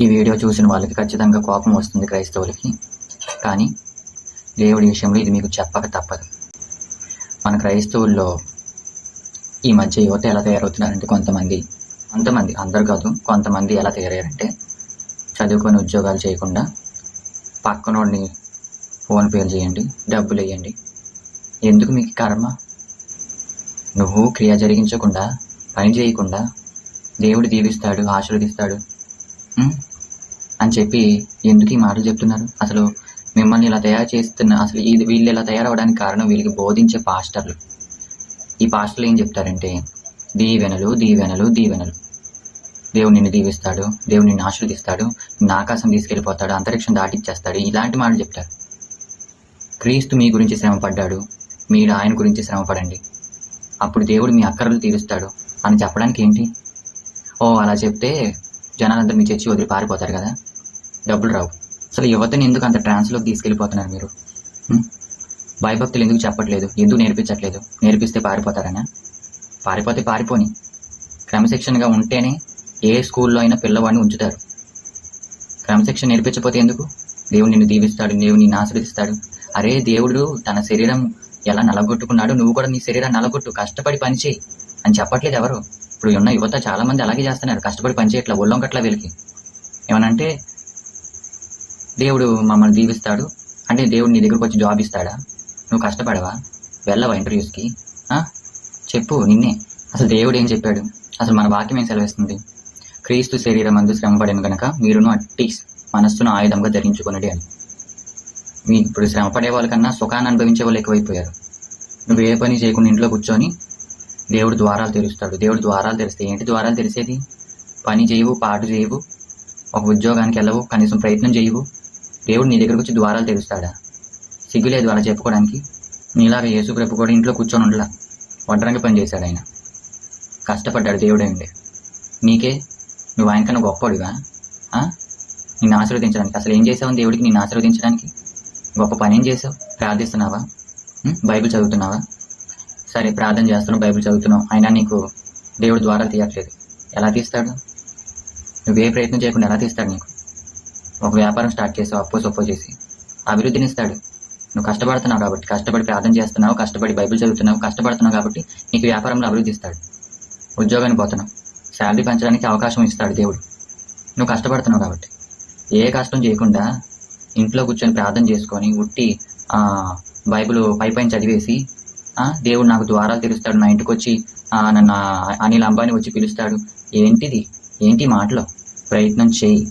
ఈ వీడియో చూసిన వాళ్ళకి ఖచ్చితంగా కోపం వస్తుంది క్రైస్తవులకి. కానీ దేవుడి విషయంలో ఇది మీకు చెప్పక తప్పదు. మన క్రైస్తవుల్లో ఈ మధ్య యువత ఎలా తయారవుతున్నారంటే కొంతమంది కొంతమంది అందరు కాదు కొంతమంది ఎలా తయారయ్యారంటే చదువుకొని ఉద్యోగాలు చేయకుండా పక్కనోడిని ఫోన్ పేలు చేయండి డబ్బులు వేయండి. ఎందుకు మీకు కర్మ? నువ్వు క్రియ జరిగించకుండా పని చేయకుండా దేవుడు దీవిస్తాడు ఆశీర్వదిస్తాడు. అని చెప్పి ఎందుకు ఈ మాటలు చెప్తున్నారు? అసలు మిమ్మల్ని ఇలా తయారు చేస్తున్న అసలు ఇది వీళ్ళు ఇలా తయారవడానికి కారణం వీళ్ళకి బోధించే పాస్టర్లు. ఈ పాస్టర్లు ఏం చెప్తారంటే దీవెనలు దీవెనలు దీవెనలు. దేవుడు నిన్ను దీవిస్తాడు దేవుడు నిన్ను ఆశీర్వదిస్తాడు నిన్ను ఆకాశం తీసుకెళ్ళిపోతాడు అంతరిక్షం దాటిచ్చేస్తాడు ఇలాంటి మాటలు చెప్తారు. క్రీస్తు మీ గురించి శ్రమ పడ్డాడు మీరు ఆయన గురించి శ్రమ పడండి అప్పుడు దేవుడు మీ అక్కర్లు తీరుస్తాడు అని చెప్పడానికి ఏంటి? ఓ అలా చెప్తే జనాలందరూ మీ చర్చి వదిలి పారిపోతారు కదా? డబ్బులు రావు. అసలు యువతని ఎందుకు అంత ట్రాన్స్లోకి తీసుకెళ్ళిపోతున్నారు మీరు? భయభక్తులు ఎందుకు చెప్పట్లేదు? ఎందుకు నేర్పించట్లేదు? నేర్పిస్తే పారిపోతారనా? పారిపోతే పారిపోని. క్రమశిక్షణగా ఉంటేనే ఏ స్కూల్లో అయినా పిల్లవాడిని ఉంచుతారు. క్రమశిక్షణ నేర్పించకపోతే ఎందుకు? దేవుడు నిన్ను దీవిస్తాడు దేవుడు నిన్ను ఆశీర్వదిస్తాడు. అరే దేవుడు తన శరీరం ఎలా నలగొట్టుకున్నాడు నువ్వు కూడా నీ శరీరాన్ని నలగొట్టు కష్టపడి పనిచేయి అని చెప్పట్లేదు ఎవరు? ఇప్పుడు ఉన్న యువత చాలా మంది అలాగే చేస్తున్నారు. కష్టపడి పనిచేయట్లా ఒళ్ళొంకట్లా వీళ్ళకి. ఏమనంటే దేవుడు మమ్మల్ని దీవిస్తాడు. అంటే దేవుడు నీ దగ్గరకు వచ్చి జాబ్ ఇస్తాడా? నువ్వు కష్టపడవా? వెళ్ళవా ఇంటర్వ్యూస్కి? చెప్పు నిన్నే. అసలు దేవుడు ఏం చెప్పాడు? అసలు మన వాక్యం ఏం సెలవిస్తుంది? క్రీస్తు శరీరం అందు శ్రమపడిన గనక మీరును అట్టి మనస్సును ఆయుధంగా ధరించుకొనడి అని. మీ ఇప్పుడు శ్రమ పడే వాళ్ళకన్నా సుఖాన్ని అనుభవించే వాళ్ళు ఎక్కువైపోయారు. నువ్వు ఏ పని చేయకుండా ఇంట్లో కూర్చొని దేవుడు ద్వారాలు తెరుస్తాడు. దేవుడు ద్వారాలు తెరిస్తే ఏంటి ద్వారాలు తెరిసేది? పని చేయవు పాటు చేయవు ఒక ఉద్యోగానికి వెళ్ళవు కనీసం ప్రయత్నం చేయవు. దేవుడు నీ దగ్గరకు వచ్చి ద్వారాలు తెరుస్తాడా? సిగ్గులేదు అలా చెప్పుకోవడానికి. నీలాగా యేసు ప్రభు కూడా ఇంట్లో కూర్చొని ఉండలా. వడ్రంగి పని చేశాడు ఆయన. కష్టపడ్డాడు దేవుడే ఉండే. నీకే? నువ్వు ఆయనకన్నా కన్నా ఆ? నిన్ను ఆశీర్వదించడానికి. అసలు ఏం చేసావు దేవుడికి? నిన్ను ఆశీర్వదించడానికి? గొప్ప పని ఏం చేసావు ప్రార్థిస్తున్నావా? బైబిల్ చదువుతున్నావా? సరే ప్రార్థన చేస్తున్నావు బైబిల్ చదువుతున్నావు అయినా నీకు దేవుడు ద్వారా తీయట్లేదు. ఎలా తీస్తాడు? నువ్వే ప్రయత్నం చేయకుండా ఎలా తీస్తాడు నీకు? ఒక వ్యాపారం స్టార్ట్ చేసావు అప్పో సొప్పో చేసి అభివృద్ధిని ఇస్తాడు నువ్వు కష్టపడుతున్నావు కాబట్టి కష్టపడి ప్రార్థన చేస్తున్నావు కష్టపడి బైబిల్ చదువుతున్నావు కష్టపడుతున్నావు కాబట్టి నీకు వ్యాపారంలో అభివృద్ధి ఇస్తాడు ఉద్యోగానికి పోతున్నావు. శాలరీ పెంచడానికి అవకాశం ఇస్తాడు దేవుడు. నువ్వు కష్టపడుతున్నావు కాబట్టి. ఏ కష్టం చేయకుండా ఇంట్లో కూర్చొని ప్రార్థన చేసుకొని ఉట్టి బైబిల్ పై పైన చదివేసి దేవుడు నాకు ద్వారాలు తెరుస్తాడు నా ఇంటికి వచ్చి నన్ను అనిల్ అంబానీ వచ్చి పిలుస్తాడు. ఏంటిది? ఏంటి మాటలో? ప్రయత్నం చేయి.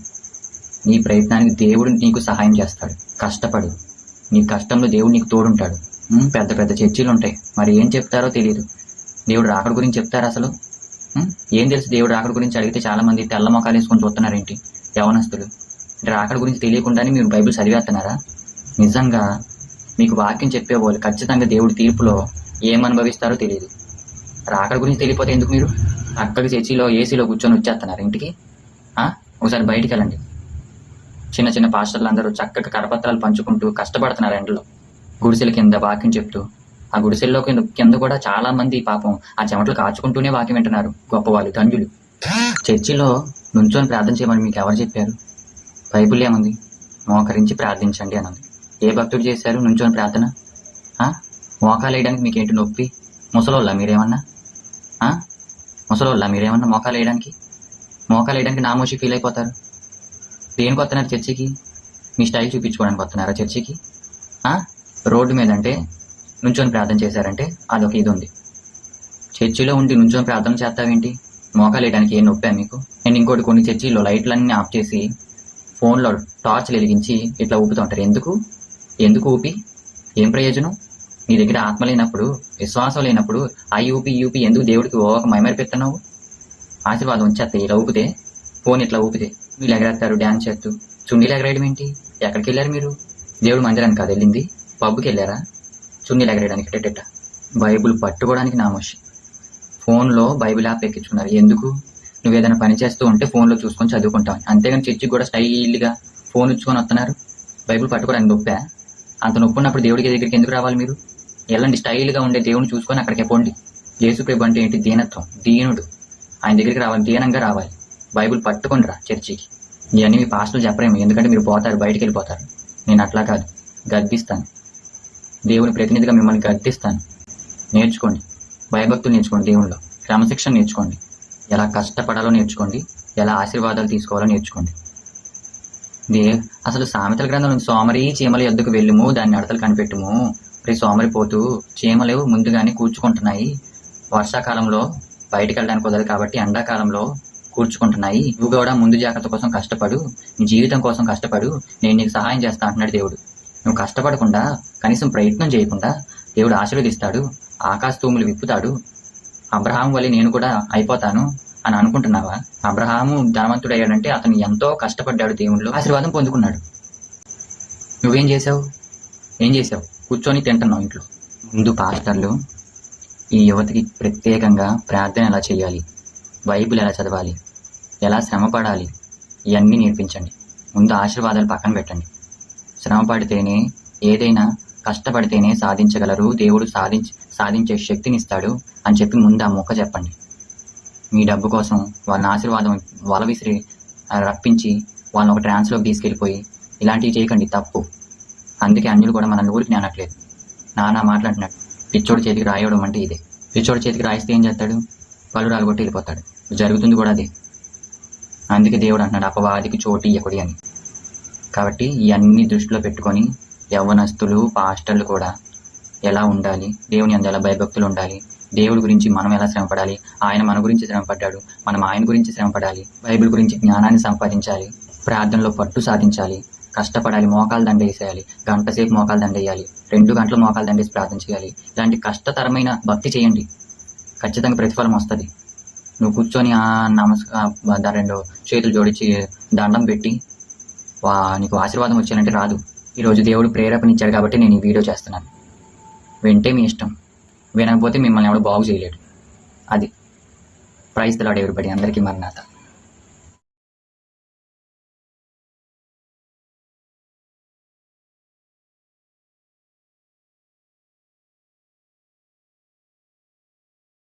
నీ ప్రయత్నానికి దేవుడు నీకు సహాయం చేస్తాడు. కష్టపడు. నీ కష్టంలో దేవుడు నీకు తోడుంటాడు. పెద్ద పెద్ద చర్చిలు ఉంటాయి మరి ఏం చెప్తారో తెలియదు. దేవుడు రాకడ గురించి చెప్తారా అసలు? ఏం తెలుసు దేవుడు రాకడ గురించి అడిగితే చాలామంది తెల్ల మొఖాలు వేసుకొని చూస్తున్నారేంటి? యవనస్తులు. రాకడ గురించి తెలియకుండానే మీరు బైబిల్ చదివేస్తున్నారా? నిజంగా మీకు వాక్యం చెప్పేవాళ్ళు ఖచ్చితంగా దేవుడి తీర్పులో ఏమనుభవిస్తారో తెలియదు. రాకడ గురించి తెలియపోతే ఎందుకు మీరు? అక్కడికి చర్చిలో ఏసీలో కూర్చొని వచ్చేస్తున్నారు ఇంటికి. ఒకసారి బయటికి వెళ్ళండి. చిన్న చిన్న పాస్టర్లు అందరూ చక్కగా కరపత్రాలు పంచుకుంటూ కష్టపడుతున్నారు ఎండలో. గుడిసెల కింద వాక్యం చెప్తూ ఆ గుడిసెల్లో కింద కింద కూడా చాలా మంది పాపం ఆ చెమటలు కాచుకుంటూనే వాక్యం వింటున్నారు. గొప్పవాళ్ళు ధన్యులు చర్చిలో నుంచొని ప్రార్థన చేయమని మీకు ఎవరు చెప్పారు? బైబుల్ ఏముంది? మోకరించి ప్రార్థించండి అని ఉంది ఏ భక్తుడు చేశారు? నుంచొని ప్రార్థన? మోకాలు వేయడానికి మీకు ఏంటి నొప్పి? ముసలోళ్ళ మీరేమన్నా? ముసలోళ్ళ మీరేమన్నా మోకాలు వేయడానికి మోకాలు వేయడానికి నామోషి ఫీల్ అయిపోతారు దేనికి వస్తున్నారు చర్చికి? మీ స్టైల్ చూపించుకోవడానికి వస్తున్నారా చర్చికి? రోడ్డు మీద అంటే నుంచొని ప్రార్థన చేశారంటే అదొక ఇది ఉంది చర్చిలో ఉండి నుంచొని ప్రార్థన చేస్తావేంటి? మోకాలు వేయడానికి ఏం నొప్పా మీకు? నేను ఇంకోటి కొన్ని చర్చిలో లైట్లన్నీ ఆఫ్ చేసి ఫోన్లో టార్చ్లు వెలిగించి ఇట్లా ఊపుతుంటారు ఎందుకు? ఎందుకు ఊపి? ఏం ప్రయోజనం? నీ దగ్గర ఆత్మ లేనప్పుడు విశ్వాసం లేనప్పుడు ఆ యూపి యూపి ఎందుకు దేవుడికి ఓ ఒక మైమరిపెత్తన్నావు ఆశీర్వాదం వచ్చేస్తే ఇలా ఊపితే ఫోన్ ఇట్లా ఊపితే? వీళ్ళు ఎగరేస్తారు డ్యాన్స్ చేస్తూ. చున్నీలు ఎగరేయడం ఏంటి? ఎక్కడికి వెళ్ళారు మీరు? దేవుడు మందిరానికి కాదు వెళ్ళింది. పబ్కి వెళ్ళారా? చున్నీలు ఎగరేయడానికి టెట్ట బైబుల్ పట్టుకోవడానికి నామోషి ఫోన్లో బైబిల్ యాప్ ఎక్కించుకున్నారు. ఎందుకు? నువ్వు ఏదైనా పని చేస్తూ ఉంటే ఫోన్లో చూసుకొని చదువుకుంటావు. అంతేగాని చర్చికి కూడా స్టైల్గా ఫోన్ ఇచ్చుకొని వస్తున్నారు. బైబిల్ పట్టుకోవడానికి నొప్పా? అంత నొప్పి ఉన్నప్పుడు దేవుడికి దగ్గరికి ఎందుకు రావాలి మీరు? వెళ్ళండి స్టైల్గా ఉండే దేవుని చూసుకొని అక్కడికి పోండి. యేసు ప్రభు అంటే ఏంటి? దీనత్వం దీనుడు. ఆయన దగ్గరికి రావాలి దీనంగా రావాలి. బైబిల్ పట్టుకొని రా చర్చికి. ఇవన్నీ మీ పాస్టులు చెప్పరేమో ఎందుకంటే మీరు పోతారు బయటికి వెళ్ళిపోతారు. నేను అట్లా కాదు గద్దిస్తాను. దేవుని ప్రతినిధిగా మిమ్మల్ని గద్దిస్తాను. నేర్చుకోండి. భయభక్తులు నేర్చుకోండి దేవుణ్ణిలో. క్రమశిక్షణ నేర్చుకోండి. ఎలా కష్టపడాలో నేర్చుకోండి. ఎలా ఆశీర్వాదాలు తీసుకోవాలో నేర్చుకోండి. దే అసలు సామెతల గ్రంథం సోమరి చీమల ఎద్దుకు వెళ్ళుము దాన్ని అడతలు కనిపెట్టుము. రే సోమరి పోతూ చీమలు ముందుగానే కూర్చుకుంటున్నాయి. వర్షాకాలంలో బయటికి వెళ్ళడానికి కుదరదు కాబట్టి ఎండాకాలంలో కూర్చుకుంటున్నాయి. నువ్వు కూడా ముందు జాగ్రత్త కోసం కష్టపడు నీ జీవితం కోసం కష్టపడు. నేను నీకు సహాయం చేస్తా అంటున్నాడు దేవుడు. నువ్వు కష్టపడకుండా కనీసం ప్రయత్నం చేయకుండా దేవుడు ఆశీర్వదిస్తాడు. ఆకాశ తూములు విప్పుతాడు. అబ్రహాం వల్ల నేను కూడా అయిపోతాను. అని అనుకుంటున్నావా? అబ్రహాము ధనవంతుడు అయ్యాడంటే అతను ఎంతో కష్టపడ్డాడు దేవుళ్ళు ఆశీర్వాదం పొందుకున్నాడు. నువ్వేం చేసావు ఏం చేసావు కూర్చొని తింటున్నావు ఇంట్లో. ముందు పాస్టర్లు ఈ యువతికి ప్రత్యేకంగా ప్రార్థన ఎలా చేయాలి? బైబిల్ ఎలా చదవాలి? ఎలా శ్రమపడాలి? ఇవన్నీ నేర్పించండి. ముందు ఆశీర్వాదాలు పక్కన పెట్టండి. శ్రమ పడితేనే ఏదైనా కష్టపడితేనే సాధించగలరు. దేవుడు సాధించ సాధించే శక్తిని ఇస్తాడు అని చెప్పి ముందు ఆ మొక్క చెప్పండి. మీ డబ్బు కోసం వాళ్ళని ఆశీర్వాదం వల విసిరి రప్పించి వాళ్ళని ఒక ట్రాన్స్లోకి తీసుకెళ్ళిపోయి ఇలాంటివి చేయకండి తప్పు. అందుకే అన్యులు కూడా మన ఊరికి అనట్లేదు నానా మాట్లాడినట్టు. పిచ్చోడి చేతికి రాయడం అంటే ఇదే. పిచ్చోడి చేతికి రాయిస్తే ఏం చేస్తాడు? పళ్ళు రాలగొట్టి వెళ్ళిపోతాడు. జరుగుతుంది కూడా అదే. అందుకే దేవుడు అంటున్నాడు అపవాదికి చోటు ఇయ్యకుడి అని. కాబట్టి ఇవన్నీ దృష్టిలో పెట్టుకొని యవ్వనస్తులు పాస్టర్లు కూడా ఎలా ఉండాలి? దేవుని అందు ఎలా భయభక్తులు ఉండాలి? దేవుడి గురించి మనం ఎలా శ్రమపడాలి? ఆయన మన గురించి శ్రమపడ్డాడు. మనం ఆయన గురించి శ్రమపడాలి. బైబిల్ గురించి జ్ఞానాన్ని సంపాదించాలి. ప్రార్థనలో పట్టు సాధించాలి. కష్టపడాలి. మోకాలు దండేసేయాలి. గంట సేపు మోకాలు దండేయాలి. రెండు గంటలు మోకాలు దండేసి ప్రార్థన చేయాలి. ఇలాంటి కష్టతరమైన భక్తి చేయండి. ఖచ్చితంగా ప్రతిఫలం వస్తుంది. నువ్వు కూర్చొని ఆ నమస్కారం రెండు చేతులు జోడించి దండం పెట్టి వా నీకు ఆశీర్వాదం వచ్చానంటే రాదు. ఈరోజు దేవుడు ప్రేరేపణ ఇచ్చాడు కాబట్టి నేను ఈ వీడియో చేస్తున్నాను. వింటే మీ ఇష్టం. వినకపోతే మిమ్మల్ని ఎవడు బాగు చేయలేడు. అది. ప్రైజ్ తలాడు ఎవరిబడి అందరికీ మరణాత.